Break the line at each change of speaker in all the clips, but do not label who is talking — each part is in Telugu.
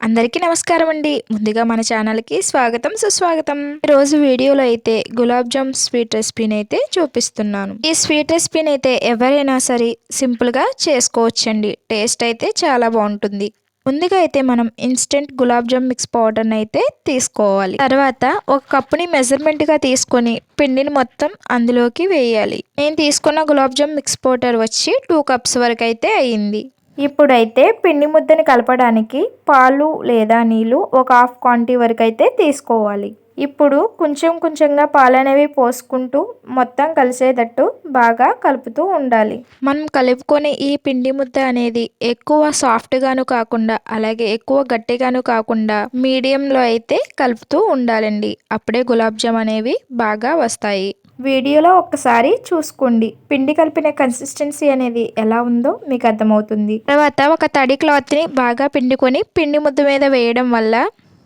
అందరికీ నమస్కారం అండి. ముందుగా మన ఛానల్కి స్వాగతం సుస్వాగతం. ఈరోజు వీడియోలో అయితే గులాబ్ జామ్ స్వీట్ రెసిపీని అయితే చూపిస్తున్నాను. ఈ స్వీట్ రెసిపీని అయితే ఎవరైనా సరే సింపుల్గా చేసుకోవచ్చండి. టేస్ట్ అయితే చాలా బాగుంటుంది. ముందుగా అయితే మనం ఇన్స్టెంట్ గులాబ్ జామ్ మిక్స్ పౌడర్ని అయితే తీసుకోవాలి. తర్వాత ఒక కప్పుని మెజర్మెంట్గా తీసుకొని పిండిని మొత్తం అందులోకి వేయాలి. నేను తీసుకున్న గులాబ్ జామ్ మిక్స్ పౌడర్ వచ్చి టూ కప్స్ వరకు అయితే అయ్యింది ఇప్పుడైతే పిండి ముద్దని కలపడానికి పాలు లేదా నీళ్ళు ఒక హాఫ్ క్వాంటిటీ వరకు అయితే తీసుకోవాలి. ఇప్పుడు కొంచెం కొంచెంగా పాలు అనేవి పోసుకుంటూ మొత్తం కలిసేటట్టు బాగా కలుపుతూ ఉండాలి. మనం కలుపుకొని ఈ పిండి ముద్ద అనేది ఎక్కువ సాఫ్ట్గాను కాకుండా అలాగే ఎక్కువ గట్టిగాను కాకుండా మీడియంలో అయితే కలుపుతూ ఉండాలండి. అప్పుడే గులాబ్ జామ్ అనేవి బాగా వస్తాయి. వీడియోలో ఒక్కసారి చూసుకోండి. పిండి కలిపిన కన్సిస్టెన్సీ అనేది ఎలా ఉందో మీకు అర్థమవుతుంది. తర్వాత ఒక తడి క్లాత్ని బాగా పిండుకొని పిండి ముద్ద మీద వేయడం వల్ల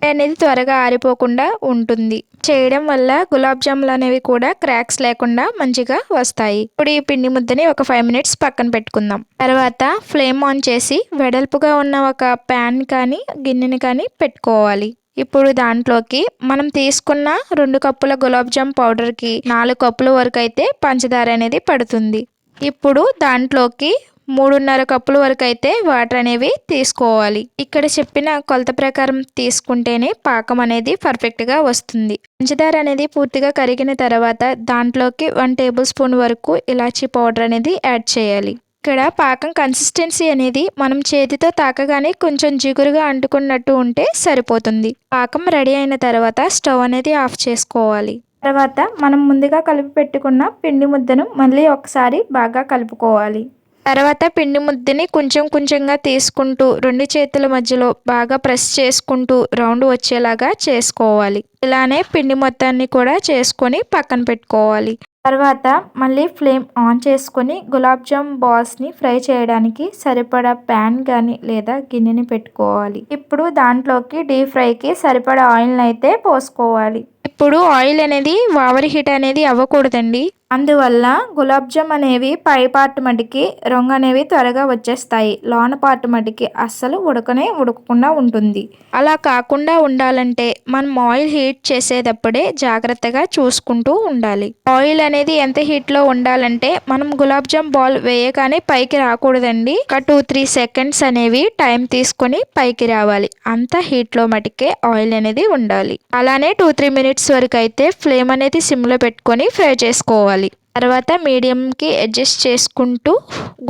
అనేది త్వరగా ఆరిపోకుండా ఉంటుంది. చేయడం వల్ల గులాబ్ జాములు అనేవి కూడా క్రాక్స్ లేకుండా మంచిగా వస్తాయి. ఇప్పుడు ఈ పిండి ముద్దని ఒక ఫైవ్ మినిట్స్ పక్కన పెట్టుకుందాం. తర్వాత ఫ్లేమ్ ఆన్ చేసి వెడల్పుగా ఉన్న ఒక ప్యాన్ కానీ గిన్నెని కానీ పెట్టుకోవాలి. ఇప్పుడు దాంట్లోకి మనం తీసుకున్న రెండు కప్పుల గులాబ్ జామ్ పౌడర్కి నాలుగు కప్పుల వరకు అయితే పంచదార అనేది పడుతుంది. ఇప్పుడు దాంట్లోకి మూడున్నర కప్పుల వరకు అయితే వాటర్ అనేవి తీసుకోవాలి. ఇక్కడ చెప్పిన కొలత ప్రకారం తీసుకుంటేనే పాకం అనేది పర్ఫెక్ట్గా వస్తుంది. పంచదార అనేది పూర్తిగా కరిగిన తర్వాత దాంట్లోకి వన్ టేబుల్ స్పూన్ వరకు ఇలాచీ పౌడర్ అనేది యాడ్ చేయాలి. ఇక్కడ పాకం కన్సిస్టెన్సీ అనేది మనం చేతితో తాకగానే కొంచెం జిగురుగా అంటుకున్నట్టు ఉంటే సరిపోతుంది. పాకం రెడీ అయిన తర్వాత స్టవ్ అనేది ఆఫ్ చేసుకోవాలి. తర్వాత మనం ముందుగా కలిపి పెట్టుకున్న పిండి ముద్దను మళ్ళీ ఒకసారి బాగా కలుపుకోవాలి. తర్వాత పిండి ముద్దని కొంచెం కొంచెంగా తీసుకుంటూ రెండు చేతుల మధ్యలో బాగా ప్రెస్ చేసుకుంటూ రౌండ్ వచ్చేలాగా చేసుకోవాలి. ఇలానే పిండి మొత్తాన్ని కూడా చేసుకొని పక్కన పెట్టుకోవాలి. తర్వాత మళ్ళీ ఫ్లేమ్ ఆన్ చేసుకొని గులాబ్ జామ్ బాల్స్ని ఫ్రై చేయడానికి సరిపడా ప్యాన్ కానీ లేదా గిన్నెని పెట్టుకోవాలి. ఇప్పుడు దాంట్లోకి డీప్ ఫ్రైకి సరిపడా ఆయిల్ని అయితే పోసుకోవాలి. ఇప్పుడు ఆయిల్ అనేది ఓవర్ హీట్ అనేది అవ్వకూడదండి. అందువల్ల గులాబ్ జామ్ అనేవి పై పార్ట్ మటుకి రొంగ అనేవి త్వరగా వచ్చేస్తాయి. లోన పార్ట్ మటుకి అస్సలు ఉడకనే ఉడకకుండా ఉంటుంది. అలా కాకుండా ఉండాలంటే మనం ఆయిల్ హీట్ చేసేటప్పుడే జాగ్రత్తగా చూసుకుంటూ ఉండాలి. ఆయిల్ అనేది ఎంత హీట్లో ఉండాలంటే మనం గులాబ్ జామ్ బాల్ వేయగానే పైకి రాకూడదండి. ఒక టూ త్రీ సెకండ్స్ అనేవి టైం తీసుకొని పైకి రావాలి. అంత హీట్లో మటుకే ఆయిల్ అనేది ఉండాలి. అలానే టూ త్రీ మినిట్స్ వరకు అయితే ఫ్లేమ్ అనేది సిమ్లో పెట్టుకొని ఫ్రై చేసుకోవాలి. తర్వాత మీడియంకి అడ్జస్ట్ చేసుకుంటూ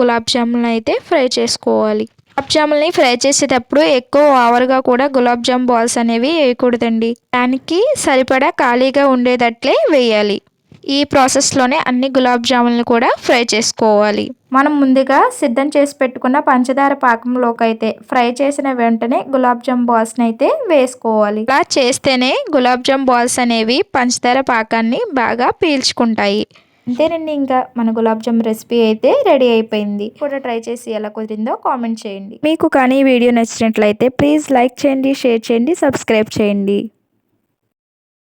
గులాబ్ జామున్ అయితే ఫ్రై చేసుకోవాలి. గులాబ్ జాములని ఫ్రై చేసేటప్పుడు ఎక్కువ ఓవర్గా కూడా గులాబ్ జామ్ బాల్స్ అనేవి వేయకూడదండి. దానికి సరిపడా ఖాళీగా ఉండేటట్లే వేయాలి. ఈ ప్రాసెస్లోనే అన్ని గులాబ్ జాములను కూడా ఫ్రై చేసుకోవాలి. మనం ముందుగా సిద్ధం చేసి పెట్టుకున్న పంచదార పాకంలోకి అయితే ఫ్రై చేసిన వెంటనే గులాబ్ జామ్ బాల్స్ని అయితే వేసుకోవాలి. ఇలా చేస్తేనే గులాబ్ జామ్ బాల్స్ అనేవి పంచదార పాకాన్ని బాగా పీల్చుకుంటాయి. అంతేనండి ఇంకా మన గులాబ్ జామ్ రెసిపీ అయితే రెడీ అయిపోయింది. కూడా ట్రై చేసి ఎలా కుదిరిందో కామెంట్ చేయండి. మీకు కానీ ఈ వీడియో నచ్చినట్లయితే ప్లీజ్ లైక్ చేయండి షేర్ చేయండి సబ్స్క్రైబ్ చేయండి.